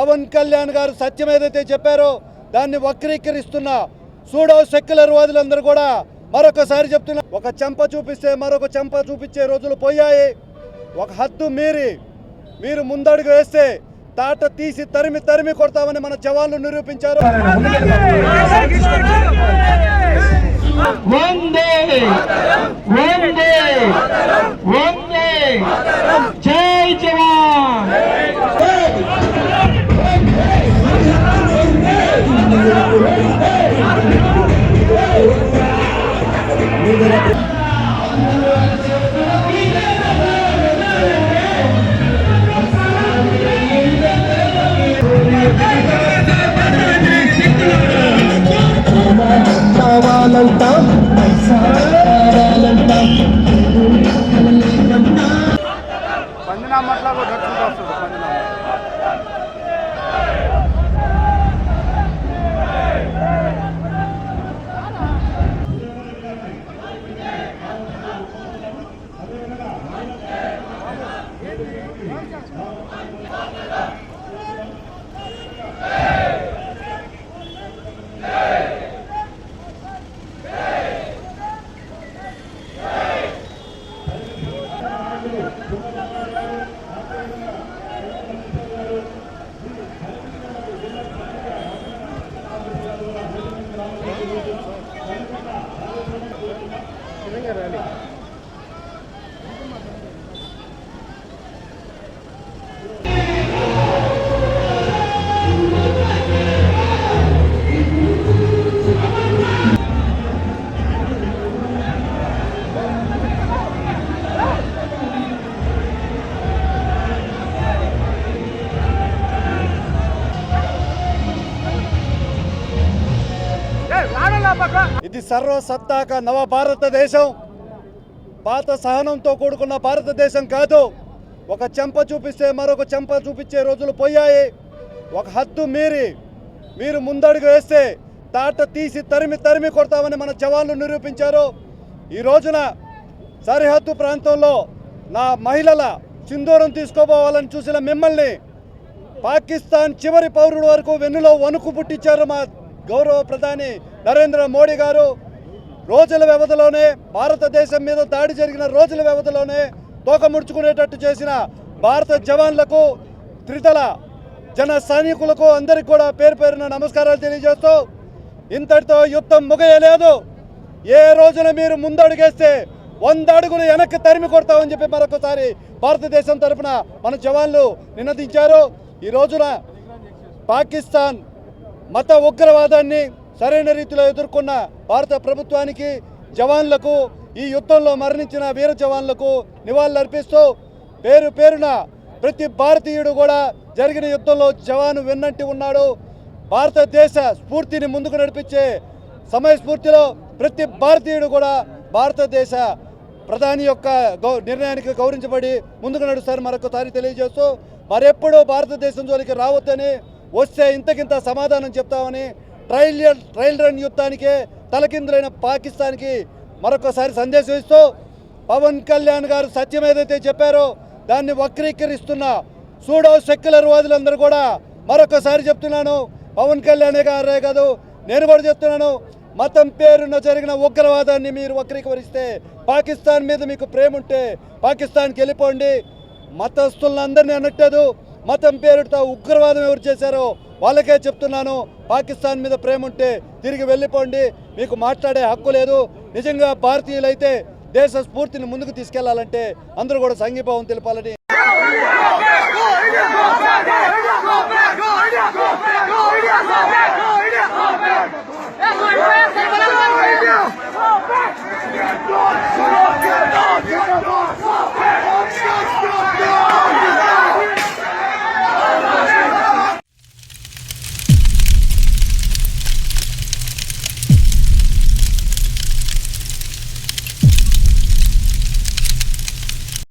పవన్ కళ్యాణ్ గారు సత్యం ఏదైతే చెప్పారో దాన్ని వక్రీకరిస్తున్న సూడో సెక్యులర్ వాదులందరూ కూడా మరొకసారి చెప్తున్నా ఒక చెంప చూపిస్తే మరొక చెంప చూపించే రోజులు పోయాయి. ఒక హద్దు మీరి మీరు ముందడుగు వేస్తే తాట తీసి తరిమి తరిమి కొడతామని మన జవాన్లు నిరూపించారు. కావాలంటా పైసా కావాలంటా పందినామట్లాగా వస్తుంది పందినామ Oh, my God. ఇది సర్వసత్తాక నవ భారతదేశం. పాత సహనంతో కూడుకున్న భారతదేశం కాదు. ఒక చెంప చూపిస్తే మరొక చెంప చూపించే రోజులు పోయాయి. ఒక హద్దు మీరి. మీరు ముందడుగు వేస్తే తాట తీసి తరిమి తరిమి కొడతామని మన జవాన్లు నిరూపించారు. ఈ రోజున సరిహద్దు ప్రాంతంలో నా మహిళల సింధూరం తీసుకోపోవాలని చూసిన మిమ్మల్ని పాకిస్తాన్ చివరి పౌరుడు వరకు వెన్నులో వణుకు పుట్టించారు మా గౌరవ ప్రధాని నరేంద్ర మోడీ గారు రోజుల వ్యవధిలోనే భారతదేశం మీద దాడి జరిగిన రోజుల వ్యవధిలోనే తోక ముడుచుకునేటట్టు చేసిన భారత జవాన్లకు త్రితల జన సైనికులకు అందరికి కూడా పేరు పేరున నమస్కారాలు తెలియజేస్తూ ఇంతటితో యుద్ధం ముగయలేదు. ఏ రోజున మీరు ముందడుగేస్తే వంద అడుగులు వెనక్కి తరిమి కొడతామని చెప్పి మరొకసారి భారతదేశం తరపున మన జవాన్లు నినదించారు. ఈ రోజున పాకిస్తాన్ మత ఉగ్రవాదాన్ని సరైన రీతిలో ఎదుర్కొన్న భారత ప్రభుత్వానికి జవాన్లకు ఈ యుద్ధంలో మరణించిన వీర జవాన్లకు నివాళులర్పిస్తూ పేరు పేరున ప్రతి భారతీయుడు కూడా జరిగిన యుద్ధంలో జవాను వెన్నంటి ఉన్నాడు. భారతదేశ స్ఫూర్తిని ముందుకు నడిపించే సమయ స్ఫూర్తిలో ప్రతి భారతీయుడు కూడా భారతదేశ ప్రధాని యొక్క గౌ నిర్ణయానికి గౌరవించబడి ముందుకు నడుస్తారు మరొకసారి తెలియజేస్తూ మరెప్పుడూ భారతదేశం జోలికి రావద్దని వస్తే ఇంతకింత సమాధానం చెప్తామని ట్రైల్ ట్రైల్ రన్ యుద్ధానికే తలకిందులైన పాకిస్తాన్కి మరొకసారి సందేశం ఇస్తూ పవన్ కళ్యాణ్ గారు సత్యం ఏదైతే చెప్పారో దాన్ని వక్రీకరిస్తున్న సూడో సెక్యులర్ వాదులందరూ కూడా మరొకసారి చెప్తున్నాను. పవన్ కళ్యాణ్ గారే కాదు నేను కూడా చెప్తున్నాను. మతం పేరున జరిగిన ఉగ్రవాదాన్ని మీరు వక్రీకరిస్తే పాకిస్తాన్ మీద మీకు ప్రేమ ఉంటే పాకిస్తాన్కి వెళ్ళిపోండి. మతస్థులందరినీ అనట్టదు మతం పేరుతో ఉగ్రవాదం ఎవరు చేశారో వాళ్ళకే చెప్తున్నాను. పాకిస్తాన్ మీద ప్రేమ ఉంటే తిరిగి వెళ్ళిపోండి. మీకు మాట్లాడే హక్కు లేదు. నిజంగా భారతీయులైతే దేశ స్ఫూర్తిని ముందుకు తీసుకెళ్ళాలంటే అందరూ కూడా సంఘీభావం తెలపాలని